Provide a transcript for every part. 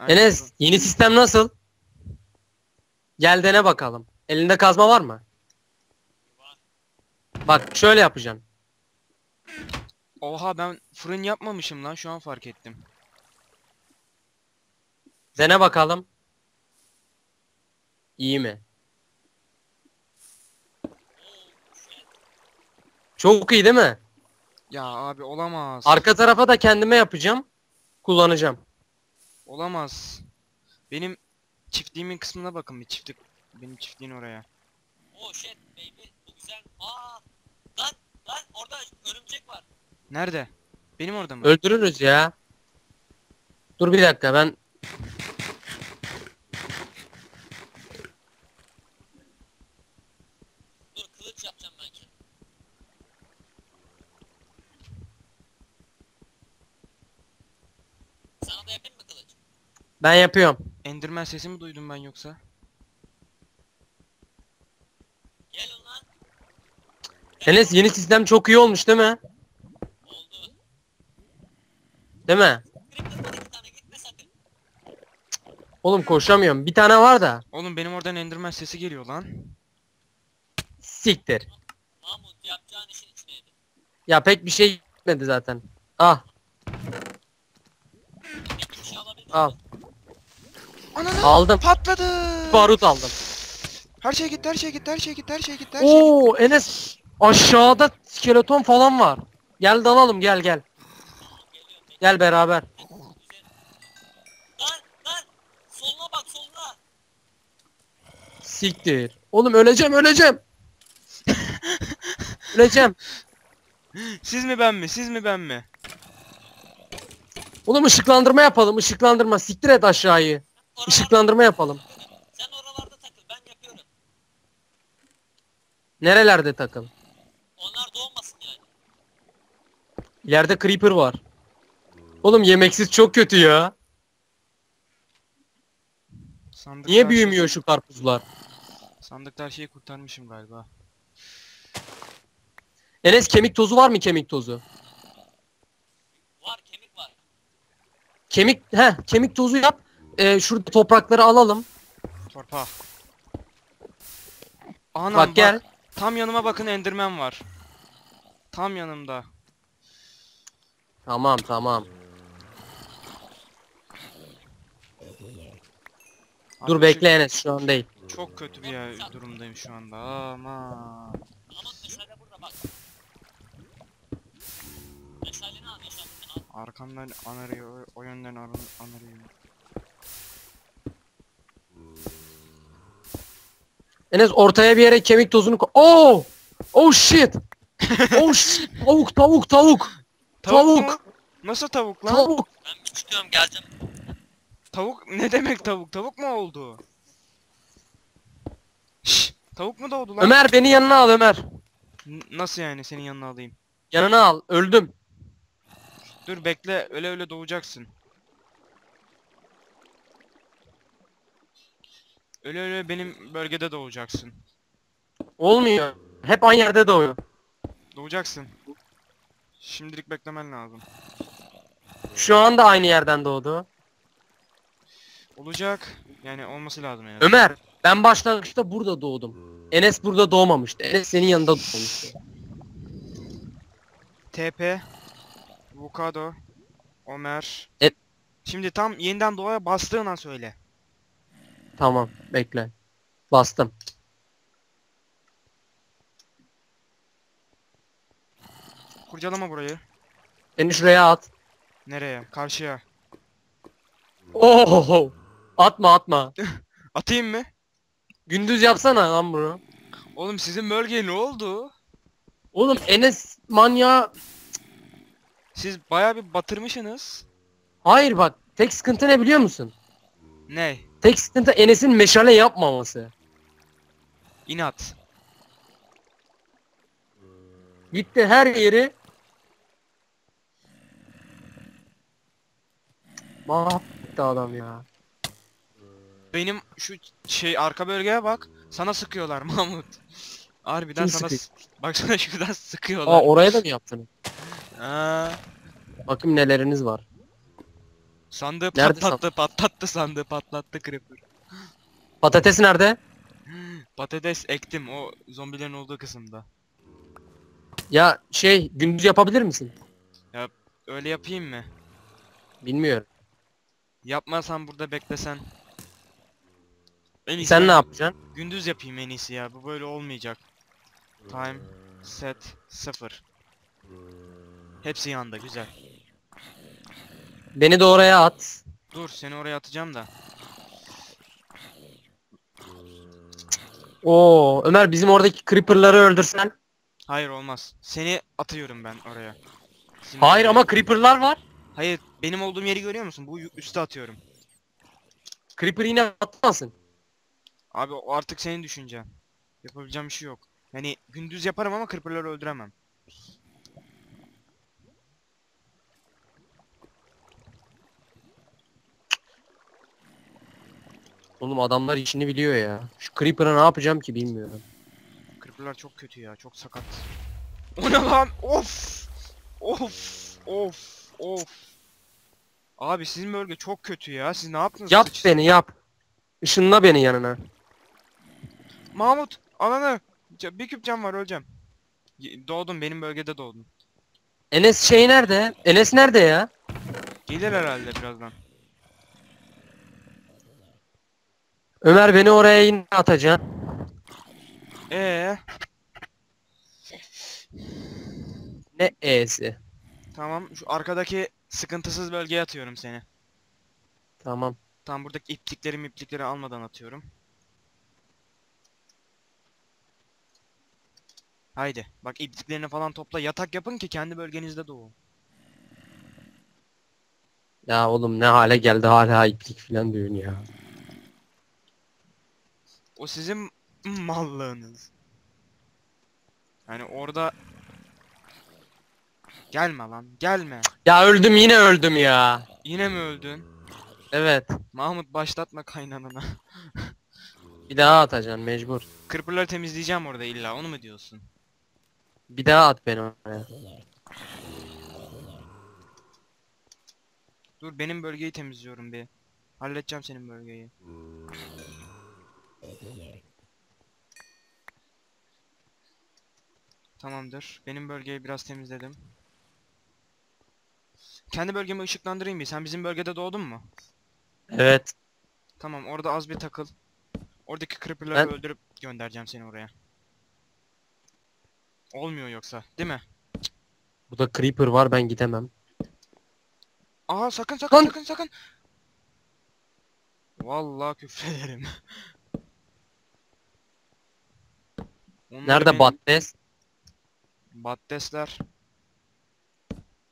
Aynen Enes yeni sistem nasıl? Gel dene bakalım. Elinde kazma var mı? Bak şöyle yapacaksın. Oha ben fırın yapmamışım lan şu an fark ettim. Dene bakalım. İyi mi? Çok iyi değil mi? Ya abi olamaz. Arka tarafa da kendime yapacağım. Kullanacağım. Olamaz. Benim çiftliğimin kısmına bakın bir çiftlik. Benim çiftliğin oraya. Oh shit baby. Bu güzel. Aa. Lan lan orada örümcek var. Nerede? Benim orada mı? Öldürürüz ya. Dur bir dakika ben Dur kılıç yapacağım ben kendim. Sana da yapayım mı kılıç? Ben yapıyorum. Enderman sesi mi duydum ben yoksa? Gelin lan. Enes yeni sistem çok iyi olmuş değil mi? Oldu. Değil mi? Oğlum koşamıyorum. Bir tane var da. Oğlum benim oradan Enderman sesi geliyor lan. Siktir. Mahmut yapacağın işin içindeydi. Ya pek bir şey gitmedi zaten. Ah şey alabilir miyim? al. Ananı Aldım. patladı. Barut aldım. Her şey gitti, her şey gitti, her şey gitti, her şey gitti, her şey gitti. Oo Enes aşağıda skeleton falan var. Gel dalalım gel gel. Gel beraber. Lan lan. Soluna bak soluna. Siktir. Oğlum öleceğim öleceğim. öleceğim. Siz mi ben mi? Siz mi ben mi? Oğlum ışıklandırma yapalım. ışıklandırma. Siktir et aşağıyı. Işıklandırma yapalım. sen oralarda takıl ben yapıyorum. Nerelerde takıl? Onlar doğmasın yani. İleride creeper var. Oğlum yemeksiz çok kötü ya. Sandıkta Niye her büyümüyor Şey, şu karpuzlar? sandıkta her şeyi kurtarmışım galiba. Enes kemik tozu var mı kemik tozu? Var kemik var. Kemik he kemik tozu yap. Ee, şurada toprakları alalım. Torpa. Anam bak gel. Tam yanıma bakın Enderman var. Tam yanımda. Tamam tamam. Dur Abi bekle Enes şu an değil. Çok kötü bir yer- durumdayım şu anda. Aman. Bak. Arkamdan anarıyor, o yönden aran anarıyor. Enes ortaya bir yere kemik tozunu koy. Oh! Oh shit! Oh shit! Tavuk tavuk tavuk! Tavuk! mu? Nasıl tavuk lan? Tavuk! Ben bir çıkıyorum geleceğim. Tavuk ne demek tavuk? Tavuk mu oldu? Şş, tavuk mu doğdu lan? Ömer beni yanına al Ömer. N- nasıl yani senin yanına alayım? Yanına al. Öldüm. Dur bekle öyle öyle doğacaksın. Öyle öyle benim bölgede doğacaksın. Olmuyor. Hep aynı yerde doğuyor. Doğacaksın. Şimdilik beklemen lazım. Şu anda aynı yerden doğdu. Olacak. Yani olması lazım yani. Ömer ben başlangıçta burada doğdum. Enes burada doğmamıştı. Enes senin yanında doğmuştu. TP Vukado Ömer E- Şimdi tam yeniden doğaya bastığın an söyle. Tamam bekle. Bastım. Kurcalama burayı. Beni şuraya at. Nereye? Karşıya. Oh! Atma atma. Atayım mı? Gündüz yapsana lan bunu. Oğlum sizin bölgeye ne oldu? Oğlum Enes manyağı... Siz baya bir batırmışsınız. Hayır bak tek sıkıntı ne biliyor musun? Ne? Tek sıkıntı Enes'in meşale yapmaması. İnat. Gitti her yeri Mahvetti adam ya. Benim şu şey arka bölgeye bak. Sana sıkıyorlar Mahmut. Harbiden Kim sana sıkıyor? baksana şuradan sıkıyorlar. Aa oraya da mı yaptın? Aa, Bakayım neleriniz var. Sandığı Nerede patlattı, patlattı sandığı patlattı Creeper. Patates nerede? Patates ektim o zombilerin olduğu kısımda. Ya şey gündüz yapabilir misin? Öyle yapayım mı? Bilmiyorum. Yapmasan burada beklesen. En iyisi Sen ne yapacaksın? Gündüz yapayım en iyisi ya. Bu böyle olmayacak. Time set 0. Hepsi yandı güzel. Beni de oraya at. Dur seni oraya atacağım da. Oo Ömer bizim oradaki creeper'ları öldürsen. Hayır olmaz. Seni atıyorum ben oraya. Bizim Hayır ama creeper'lar var. Hayır benim olduğum yeri görüyor musun? Bu üste atıyorum. Creeper yine atmasın. Abi o artık senin düşüncen. Yapabileceğim bir şey yok. Yani gündüz yaparım ama creeper'ları öldüremem. Oğlum adamlar işini biliyor ya. Şu creeper'a ne yapacağım ki bilmiyorum. Creeper'lar çok kötü ya. Çok sakat. O ne lan? Of! Of! Of! Of! Abi sizin bölge çok kötü ya. Siz ne yaptınız? Yap Sıç- beni yap. Işınla beni yanına. Mahmut! Ananı! Ca- Bir küp cam var öleceğim. Doğdum benim bölgede doğdum. Enes şey nerede? Enes nerede ya? Gelir herhalde birazdan. Ömer beni oraya yine atacaksın. Ee, Ne e'si? tamam şu arkadaki sıkıntısız bölgeye atıyorum seni. Tamam. Tam buradaki iplikleri iplikleri almadan atıyorum. Haydi. Bak ipliklerini falan topla. Yatak yapın ki kendi bölgenizde doğun. Ya oğlum ne hale geldi hala iplik falan diyorsun ya. O sizin mallığınız. Yani orada Gelme lan. Gelme. Ya öldüm yine öldüm ya. Yine mi öldün? Evet. Mahmut başlatma kaynanana. Bir daha atacaksın mecbur. Kırpırları temizleyeceğim orada illa. Onu mu diyorsun? Bir daha at beni oraya. Dur benim bölgeyi temizliyorum bir. Halledeceğim senin bölgeyi. Tamamdır. Benim bölgeyi biraz temizledim. Kendi bölgemi ışıklandırayım bir. Sen bizim bölgede doğdun mu? Evet. Tamam orada az bir takıl. Oradaki creeper'ları Ben- öldürüp göndereceğim seni oraya. Olmuyor yoksa, değil mi? Burada creeper var ben gidemem. Aa sakın sakın Lan! sakın sakın. Vallahi küfrederim. Onlar Nerede benim Battes? Battesler.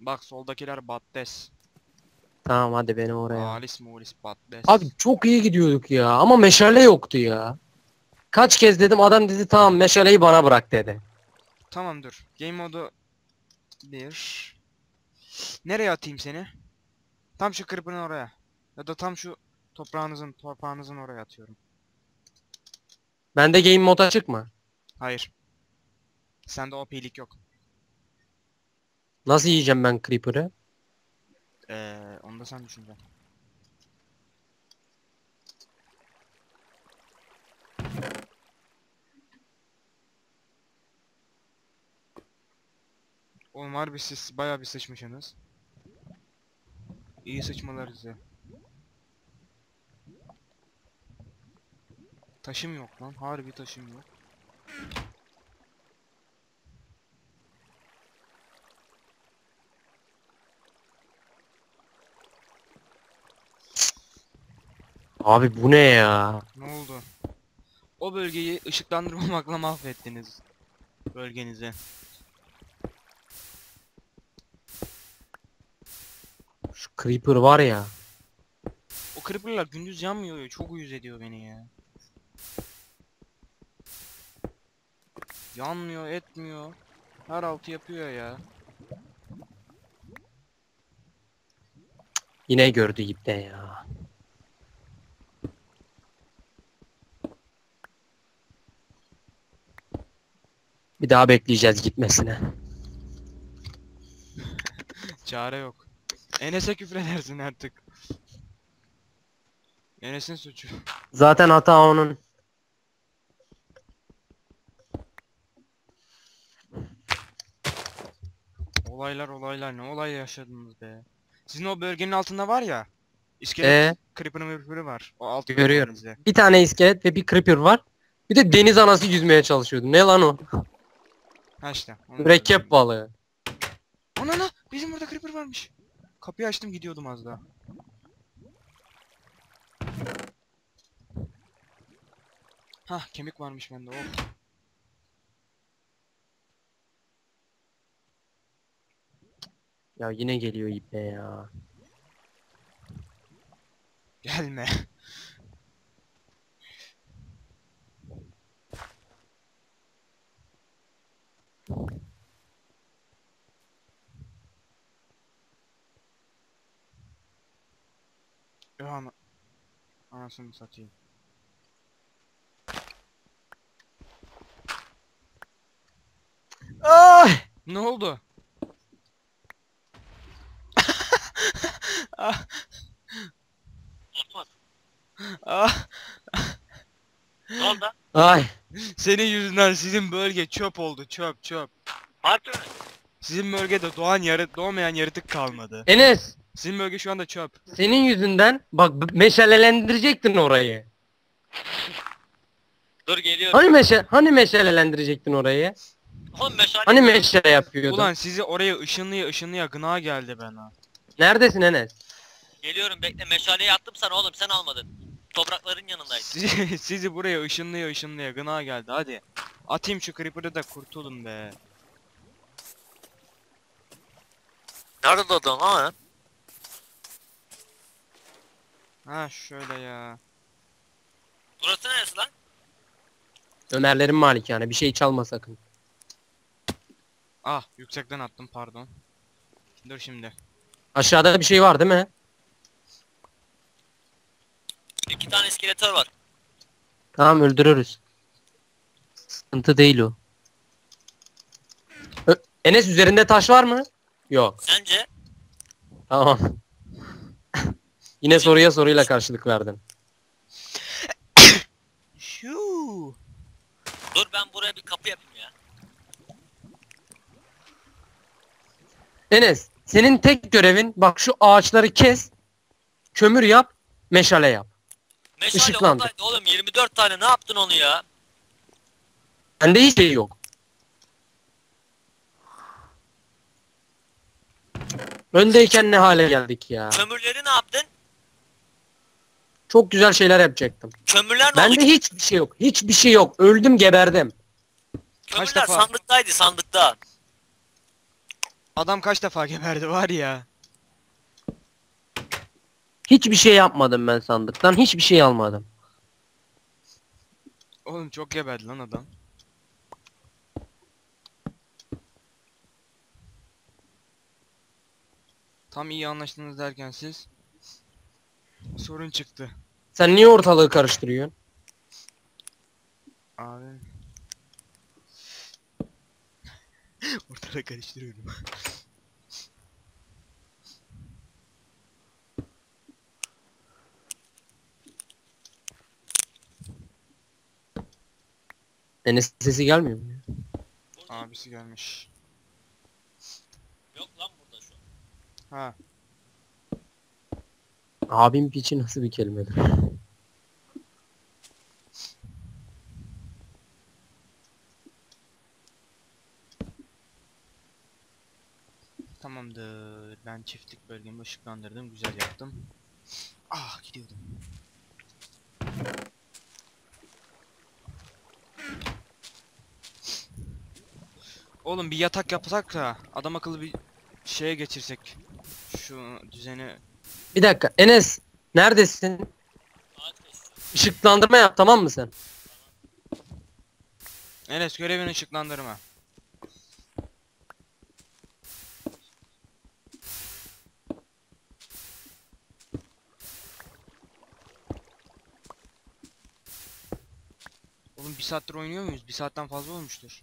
Bak soldakiler Battes. Tamam hadi beni oraya. Alis Mulis Battes. Abi çok iyi gidiyorduk ya ama meşale yoktu ya. Kaç kez dedim adam dedi tamam meşaleyi bana bırak dedi. Tamam dur. Game modu 1. Nereye atayım seni? Tam şu creeper'ın oraya. Ya da tam şu toprağınızın, torpağınızın oraya atıyorum. Bende game mod açık mı? Hayır. Sende OP'lik yok. Nasıl yiyeceğim ben creeper'ı? Ee, onu da sen düşüneceksin. Oğlum harbi siz bayağı bir sıçmışsınız. İyi sıçmalar size. Taşım yok lan. Harbi taşım yok. Abi bu ne ya? Ne oldu? O bölgeyi ışıklandırmamakla mahvettiniz. Bölgenizi. Şu creeper var ya. O creeper'lar gündüz yanmıyor ya. Çok uyuz ediyor beni ya. Yanmıyor, etmiyor. Her altı yapıyor ya. Yine gördü ipten ya. Bir daha bekleyeceğiz gitmesine. Çare yok. Enes'e küfredersin artık. Enes'in suçu. Zaten hata onun. Olaylar olaylar ne olay yaşadınız be. Sizin o bölgenin altında var ya. İskelet Ee, creeper'ı mırpırı var. O alt Görüyorum. bölgenizde. bir tane iskelet ve bir creeper var. Bir de deniz anası yüzmeye çalışıyordu. Ne lan o? Ha işte. Mürekkep balığı. Ana ana bizim burada creeper varmış. Kapıyı açtım gidiyordum az daha. Hah kemik varmış bende oh. Ya yine geliyor ipe ya. Gelme. Ya ana. Anasını satayım. Ay! Ne oldu? Ah, Osman. ah, Ne oldu? Ay! senin yüzünden sizin bölge çöp oldu çöp çöp. Harbi mi? Sizin bölgede doğan yarı doğmayan yaratık kalmadı. Enes! Sizin bölge şu anda çöp. Senin yüzünden bak meşalelendirecektin orayı. Dur geliyorum. Hani meşe hani meşalelendirecektin orayı? Oğlum meşale. Hani meşale yapıyordun? Ulan sizi oraya ışınlıya ışınlıya gına geldi bana. Neredesin Enes? Geliyorum bekle meşaleyi attım sana oğlum sen almadın. Toprakların yanındaydı. Sizi, sizi buraya ışınlıya ışınlıya gına geldi hadi. Atayım şu creeper'ı da kurtulun be. Nerede doğdun lan? Ha şöyle ya. Burası neresi lan? Ömerlerin malikane bir şey çalma sakın. Ah yüksekten attım pardon. Dur şimdi. Aşağıda bir şey var değil mi? İki tane iskeletör var. Tamam öldürürüz. Sıkıntı değil o. Ö- Enes üzerinde taş var mı? Yok. Sence? Tamam. Yine soruya soruyla karşılık verdin. Şuu. Dur ben buraya bir kapı yapayım ya. Enes senin tek görevin bak şu ağaçları kes. Kömür yap. Meşale yap. Meşale Işıklandı. oradaydı oğlum 24 tane ne yaptın onu ya? Bende hiç şey yok. Öndeyken ne hale geldik ya. Kömürleri ne yaptın? Çok güzel şeyler yapacaktım. Kömürler ne Bende oldu? hiçbir şey yok. Hiçbir şey yok. Öldüm geberdim. Kömürler defa? sandıktaydı sandıkta. Adam kaç defa geberdi var ya. Hiçbir şey yapmadım ben sandıktan. Hiçbir şey almadım. Oğlum çok geberdi lan adam. Tam iyi anlaştınız derken siz sorun çıktı. Sen niye ortalığı karıştırıyorsun? Abi. Ortada karıştırıyorum. Enes sesi gelmiyor mu? ya? Abisi gelmiş. Yok lan burada şu an. Ha. Abim piçi nasıl bir kelimedir? Tamamdır. Ben çiftlik bölgemi ışıklandırdım. Güzel yaptım. Ah gidiyordum. Oğlum bir yatak yapsak da adam akıllı bir şeye geçirsek. Şu düzeni. Bir dakika Enes neredesin? Işıklandırma yap tamam mı sen? Enes görevin ışıklandırma. Oğlum bir saattir oynuyor muyuz? Bir saatten fazla olmuştur.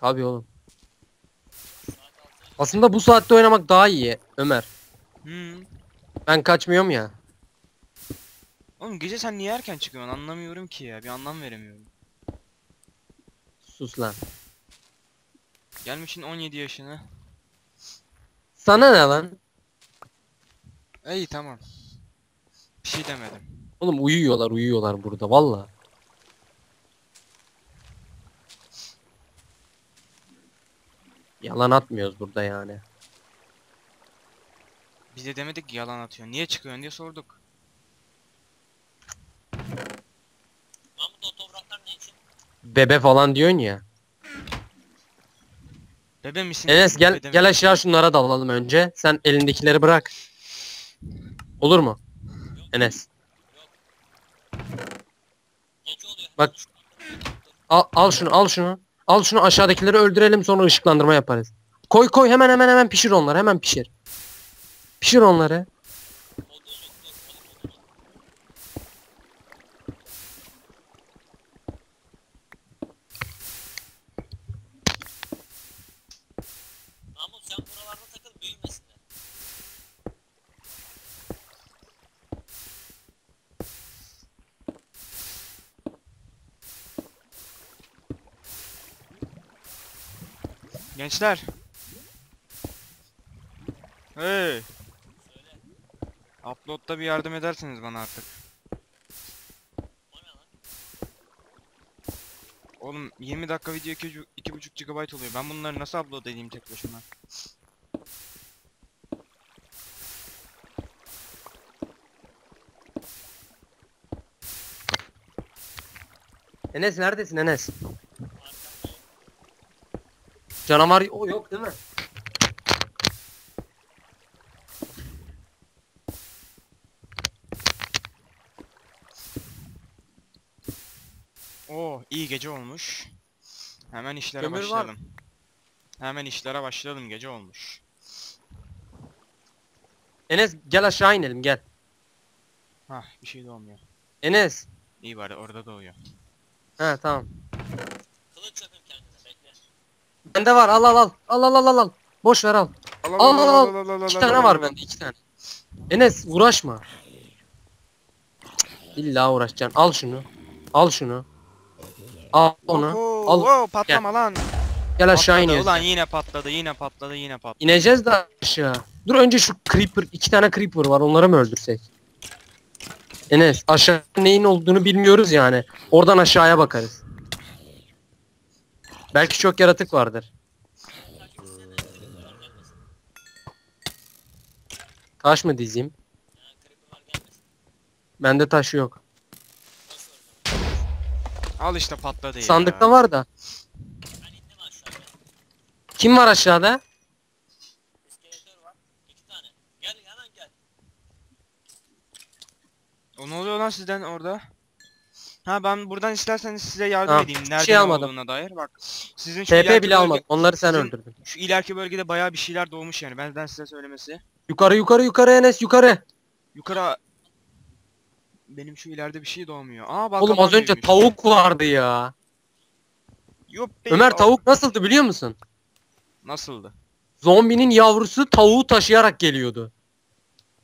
Tabii oğlum. Aslında bu saatte oynamak daha iyi Ömer. Hmm. Ben kaçmıyorum ya. Oğlum gece sen niye erken çıkıyorsun anlamıyorum ki ya. Bir anlam veremiyorum. Sus lan. Gelmişsin 17 yaşına. Sana ne lan? İyi tamam. Bir şey demedim. Oğlum uyuyorlar uyuyorlar burada valla. Yalan atmıyoruz burada yani. Biz de demedik ki yalan atıyor. Niye çıkıyorsun diye sorduk. Mahmut o topraklar ne için? Bebe falan diyorsun ya. Bebe misin? Enes gel Bebe gel aşağı şunlara dalalım önce. Sen elindekileri bırak. Olur mu? Enes. Gece oluyor. Bak. Al, al şunu al şunu. Al şunu aşağıdakileri öldürelim sonra ışıklandırma yaparız. Koy koy hemen hemen hemen pişir onları hemen pişir. Pişir onları. Odun yok. Dur. Odun, odun. Mahmut sen buralarda takıl büyümesinler. Gençler. Hey. Upload'da bir yardım edersiniz bana artık. Oğlum 20 dakika video 2, 2.5 GB oluyor. Ben bunları nasıl upload edeyim tek başıma? Enes neredesin Enes? Canavar o yok değil mi? Oo iyi gece olmuş. Hemen işlere Kömür var. başlayalım. Hemen işlere başlayalım gece olmuş. Enes gel aşağı inelim gel. Hah bir şey de olmuyor. Enes. İyi bari orada doğuyor. He tamam. Kılıç. Bende var al al al. Al al al al al. Boş ver al. Al al, al, al. İki tane var bende iki tane. Enes uğraşma. İlla uğraşacaksın. Al şunu. Al şunu. Al onu. Al. Al. patlama lan. Gel aşağı Patladı, iniyoruz. Ulan yine patladı yine patladı yine patladı. İneceğiz de aşağı. Dur önce şu creeper iki tane creeper var onları mı öldürsek? Enes aşağı neyin olduğunu bilmiyoruz yani. Oradan aşağıya bakarız. Belki çok yaratık vardır. Taş mı dizeyim? Bende taş yok. Al işte patladı ya. Sandıkta var da. Kim var aşağıda? O ne oluyor lan sizden orada? Ha ben buradan isterseniz size yardım Tamam, edeyim. hiçbir Nerede şey almadım. olduğuna dair. Bak sizin şu TP ileriki bile bölge- almadım. Onları sen sizin- öldürdün. Şu ileriki bölgede bayağı bir şeyler doğmuş yani. Benden size söylemesi. Yukarı yukarı yukarı Enes yukarı. Yukarı benim şu ileride bir şey doğmuyor. Aa bak Oğlum az önce tavuk vardı ya. Ömer tavuk nasıldı biliyor musun? Nasıldı? Zombinin yavrusu tavuğu taşıyarak geliyordu.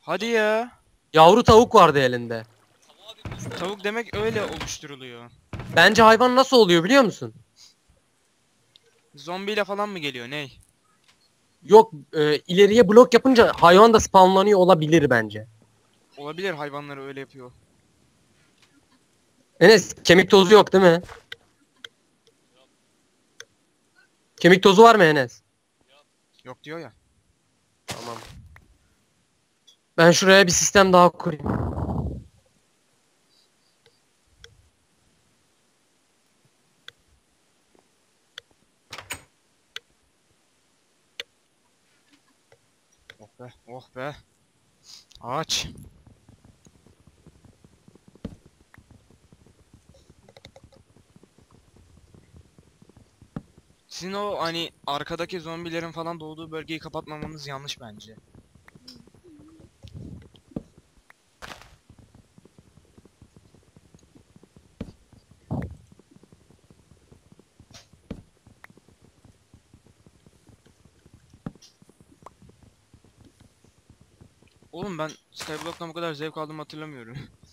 Hadi ya. Yavru tavuk vardı elinde. Tavuk demek öyle oluşturuluyor. Bence hayvan nasıl oluyor biliyor musun? Zombiyle falan mı geliyor ney? Yok e, ileriye blok yapınca hayvan da spawnlanıyor olabilir bence. Olabilir hayvanları öyle yapıyor. Enes kemik tozu yok değil mi? Kemik tozu var mı Enes? Yok diyor ya. Tamam. Ben şuraya bir sistem daha kurayım. Oh be, oh be. Ağaç. Sizin o hani arkadaki zombilerin falan doğduğu bölgeyi kapatmamanız yanlış bence. Oğlum ben Skyblock'tan bu kadar zevk aldığımı hatırlamıyorum.